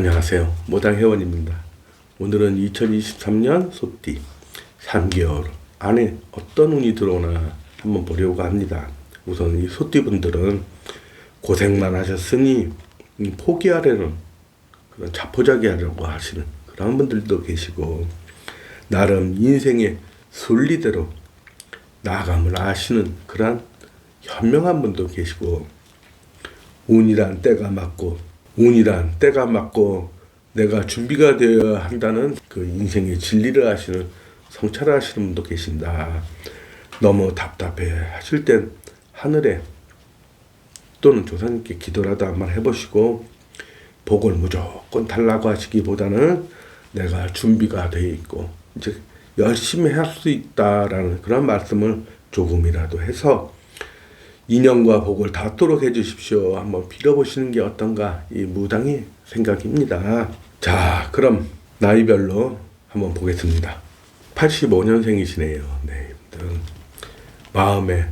안녕하세요. 모당회원입니다. 오늘은 2023년 소띠 3개월 안에 어떤 운이 들어오나 한번 보려고 합니다. 우선 이 소띠분들은 고생만 하셨으니 음, 포기하려는 그런 자포자기 하려고 하시는 그런 분들도 계시고 나름 인생의 순리대로 나아감을 아시는 그런 현명한 분도 계시고 운이란 때가 맞고 운이란 때가 맞고 내가 준비가 되어야 한다는 그 인생의 진리를 아시는 성찰하시는 분도 계신다. 너무 답답해 하실 땐 하늘에 또는 조상님께 기도라도 한번 해보시고 복을 무조건 달라고 하시기보다는 내가 준비가 돼 있고 이제 열심히 할 수 있다라는 그런 말씀을 조금이라도 해서 인연과 복을 닿도록 해주십시오. 한번 빌어보시는 게 어떤가 이 무당의 생각입니다. 자, 그럼 나이별로 한번 보겠습니다. 85년생이시네요. 네, 마음에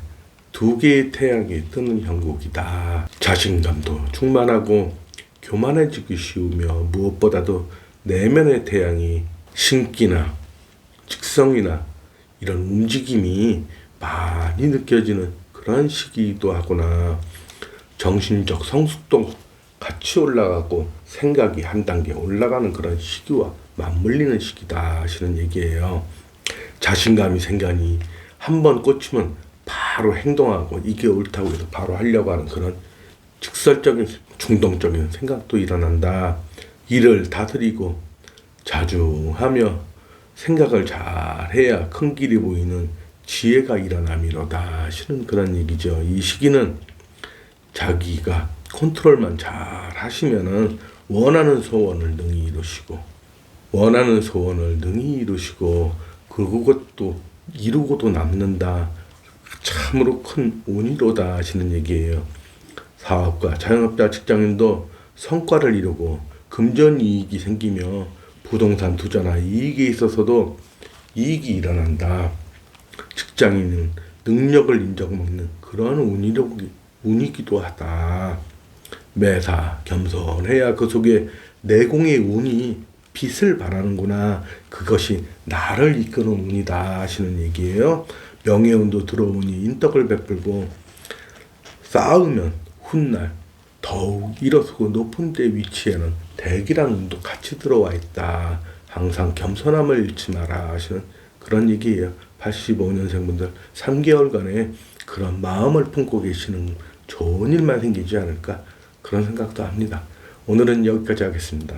두 개의 태양이 뜨는 형국이다. 자신감도 충만하고 교만해지기 쉬우며 무엇보다도 내면의 태양이 신기나 직성이나 이런 움직임이 많이 느껴지는 그런 시기이기도 하구나. 정신적 성숙도 같이 올라가고 생각이 한 단계 올라가는 그런 시기와 맞물리는 시기다 하시는 얘기예요. 자신감이 생겨니 한 번 꽂히면 바로 행동하고 이게 옳다고 해서 바로 하려고 하는 그런 직설적인 충동적인 생각도 일어난다. 일을 다스리고 자주 하며 생각을 잘 해야 큰 길이 보이는 지혜가 일어남이로다 하시는 그런 얘기죠. 이 시기는 자기가 컨트롤만 잘 하시면은 원하는 소원을 능히 이루시고 원하는 소원을 능히 이루시고 그것도 이루고도 남는다. 참으로 큰 운이로다 하시는 얘기예요. 사업가, 자영업자, 직장인도 성과를 이루고 금전 이익이 생기며 부동산 투자나 이익에 있어서도 이익이 일어난다. 직장인은 능력을 인정받는 그런 운이로, 운이기도 하다. 매사 겸손해야 그 속에 내공의 운이 빛을 발하는구나. 그것이 나를 이끄는 운이다 하시는 얘기예요. 명예운도 들어오니 인덕을 베풀고 쌓으면 훗날 더욱 일어서고 높은 데 위치에는 대기란 운도 같이 들어와 있다. 항상 겸손함을 잃지 마라 하시는 그런 얘기예요. 85년생 분들 3개월간의 그런 마음을 품고 계시는 좋은 일만 생기지 않을까 그런 생각도 합니다. 오늘은 여기까지 하겠습니다.